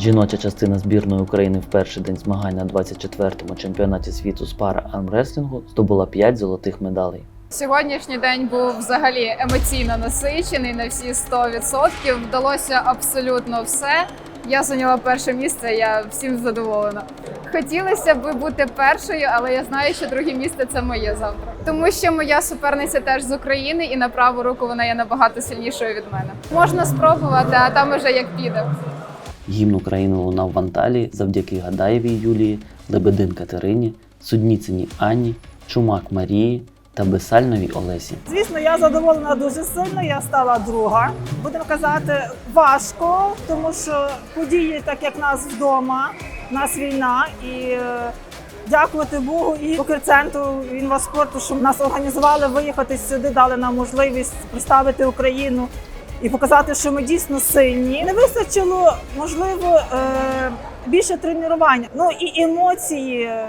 Жіноча частина збірної України в перший день змагань на 24-му чемпіонаті світу з пара армреслінгу здобула 5 золотих медалей. Сьогоднішній день був взагалі емоційно насичений на всі 100%. Вдалося абсолютно все. Я зайняла перше місце. Я всім задоволена. Хотілося б бути першою, але я знаю, що друге місце це моє завтра. Тому що моя суперниця теж з України, і на праву руку вона є набагато сильнішою від мене. Можна спробувати, а там уже як піде. Гімн України лунав в Анталії завдяки Гадаєвій Юлії, Лебедин Катерині, Судніцині Анні, Чумак Марії та Бесальновій Олесі. Звісно, я задоволена дуже сильно. Я стала друга. Будемо казати, важко, тому що події, так як нас вдома, у нас війна, і е, дякувати Богу і Укрцентру інваспорту, що нас організували виїхати сюди, дали нам можливість представити Україну і показати, що ми дійсно сильні. Не вистачило, можливо, е, більше тренування. Ну і емоції. е,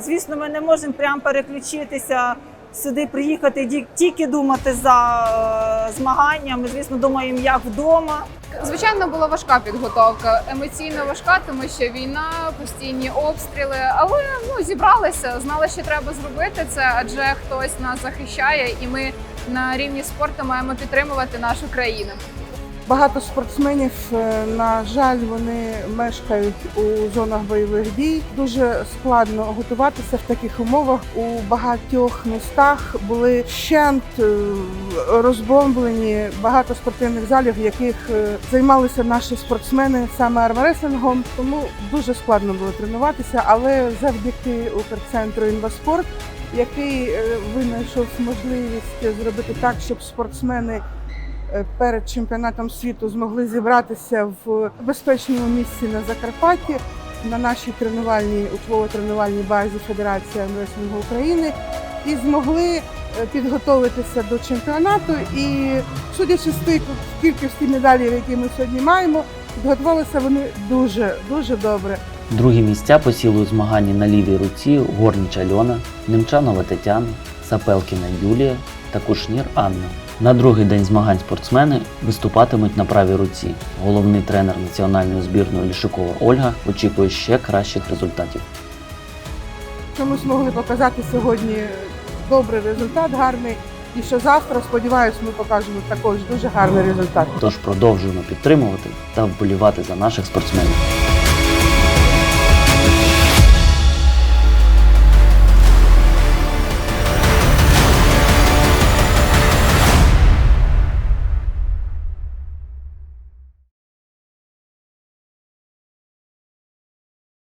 Звісно, ми не можемо прямо переключитися сюди приїхати тільки думати за е, змагання. Ми, звісно, думаємо, як вдома. Звичайно, була важка підготовка, емоційно важка, тому що війна, постійні обстріли. Але ну зібралися, знали, що треба зробити це, адже хтось нас захищає, і ми на рівні спорту маємо підтримувати нашу країну. Багато спортсменів, е, на жаль, вони мешкають у зонах бойових дій. Дуже складно готуватися в таких умовах. У багатьох містах були щент е, розбомблені багато спортивних залів, в яких е, займалися наші спортсмени саме армреслингом. Тому дуже складно було тренуватися, але завдяки Укрцентру інваспорт, який винайшов можливість зробити так, щоб спортсмени перед чемпіонатом світу змогли зібратися в безпечному місці на Закарпатті на нашій тренувальній учбово-тренувальній базі Федерації армреслінгу України і змогли е, підготуватися до чемпіонату. І судячи з тих кількості медалів, які ми сьогодні маємо, підготувалися вони дуже дуже добре. Другі місця посіли у змаганні на лівій руці Горніч Альона, Немчанова Тетяна, Сапелкіна Юлія та Кушнір Анна. На другий день змагань спортсмени виступатимуть на правій руці. Головний тренер національної збірної Лішикова Ольга очікує ще кращих результатів. Що ми змогли показати сьогодні добрий результат, гарний. І що завтра, сподіваюся, ми покажемо також дуже гарний результат. Тож продовжуємо підтримувати та вболівати за наших спортсменів.